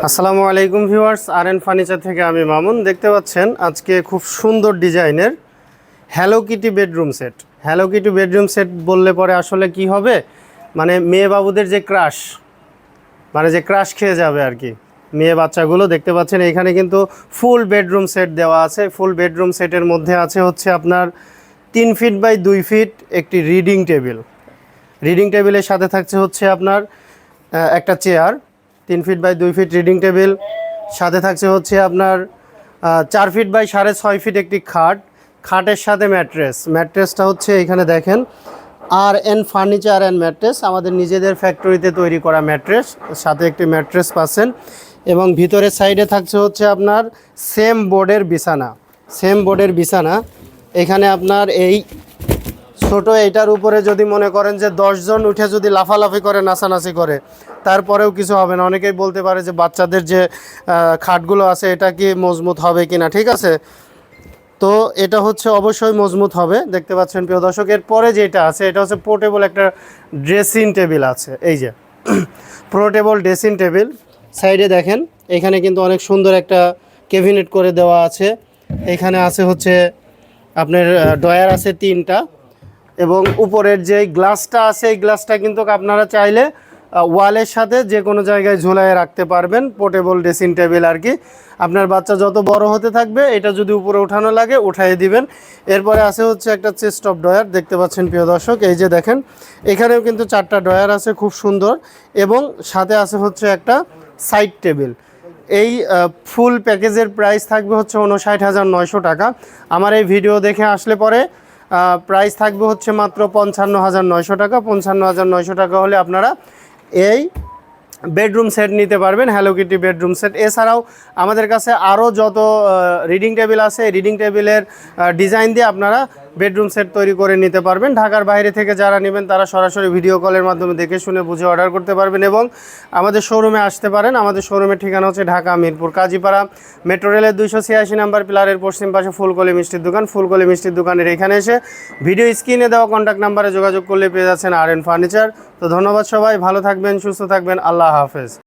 আসসালামু আলাইকুম ভিউয়ার্স আর N furniture থেকে আমি মামুন। দেখতে পাচ্ছেন আজকে খুব সুন্দর ডিজাইনের hello kitty bedroom set hello kitty bedroom set বললে পরে আসলে কি হবে? মানে মেয়ে বাবুদের যে ক্রাশ মানে যে ক্রাশ খেয়ে যাবে আর কি। মেয়ে বাচ্চাগুলো দেখতে পাচ্ছেন, এখানে কিন্তু ফুল বেডরুম সেট দেওয়া আছে। ফুল বেডরুম সেটের মধ্যে আছে হচ্ছে আপনার তিন ফিট বাই দুই ফিট একটি রিডিং টেবিল রিডিং টেবিলের সাথে থাকছে হচ্ছে আপনার একটা চেয়ার তিন ফিট বাই দুই ফিট রিডিং টেবিল সাথে থাকছে হচ্ছে আপনার চার ফিট বাই সাড়ে ছয় ফিট একটি খাট। খাটের সাথে ম্যাট্রেস ম্যাট্রেসটা হচ্ছে এখানে দেখেন, R N furniture and mattress আমাদের নিজেদের ফ্যাক্টরিতে তৈরি করা ম্যাট্রেস সাথে একটি ম্যাট্রেস পাচ্ছেন। এবং ভিতরের সাইডে থাকছে হচ্ছে আপনার সেম বোর্ডের বিছানা। সেম বোর্ডের বিছানা। এখানে আপনার এই ছোট এইটার উপরে যদি মনে করেন যে দশজন উঠে যদি লাফালাফি করে, নাচানাচি করে, তারপরেও কিছু হবে না। অনেকেই বলতে পারে যে বাচ্চাদের যে খাটগুলো আছে, এটা কি মজবুত হবে কি না ঠিক আছে? তো এটা হচ্ছে অবশ্যই মজবুত হবে। দেখতে পাচ্ছেন প্রিয় দর্শক পরে যেটা আছে, এটা হচ্ছে পোর্টেবল একটা ড্রেসিং টেবিল আছে। এই যে পোর্টেবল ড্রেসিং টেবিল সাইডে দেখেন, এখানে কিন্তু অনেক সুন্দর একটা ক্যাবিনেট করে দেওয়া আছে। এখানে আছে হচ্ছে আপনার ডয়ার আছে তিনটা। এবং উপরের যে গ্লাসটা আছে, এই গ্লাসটা কিন্তু আপনারা চাইলে ওয়ালের সাথে যে কোনো জায়গায় ঝুলায় রাখতে পারবেন, পোর্টেবল ড্রেসিং টেবিল আর কি। আপনার বাচ্চা যত বড় হতে থাকবে, এটা যদি উপরে উঠানো লাগে উঠাই দিবেন। এরপরে আছে হচ্ছে একটা চেস্ট অফ ডয়ার দেখতে পাচ্ছেন প্রিয় দর্শক, এই যে দেখেন, এখানেও কিন্তু চারটা ডয়ার আছে খুব সুন্দর, এবং সাথে আছে হচ্ছে একটা সাইড টেবিল এই ফুল প্যাকেজের প্রাইস থাকবে হচ্ছে উনষাট হাজার নয়শো টাকা। আমার এই ভিডিও দেখে আসলে পরে প্রাইস থাকবে হচ্ছে মাত্র পঞ্চান্ন হাজার নয়শো টাকা। পঞ্চান্ন হাজার নয়শো টাকা হলে আপনারা এই বেডরুম সেট নিতে পারবেন হ্যালো কিটি বেডরুম সেট এছাড়াও আমাদের কাছে আরও যত রিডিং টেবিল আছে রিডিং টেবিলের ডিজাইন দিয়ে আপনারা বেডরুম সেট তৈরি করে নিতে পারবেন। ঢাকার বাইরে থেকে যারা নেবেন, তারা সরাসরি ভিডিও কলের মাধ্যমে দেখে শুনে বুঝে অর্ডার করতে পারবেন এবং আমাদের শোরুমে আসতে পারেন। আমাদের শোরুমের ঠিকানা হচ্ছে ঢাকা, মিরপুর, কাজীপাড়া মেট্রো রেলের দুইশো ছিয়াশি নাম্বার পিলারের পশ্চিম পাশে ফুলকলি মিষ্টির দোকান। ফুলকলি মিষ্টির দোকানের এখানে এসে ভিডিও স্ক্রিনে দেওয়া কন্ট্যাক্ট নাম্বারে যোগাযোগ করলে পেয়ে যাচ্ছেন আর এন ফার্নিচার তো ধন্যবাদ সবাই, ভালো থাকবেন, সুস্থ থাকবেন, আল্লাহ হাফেজ।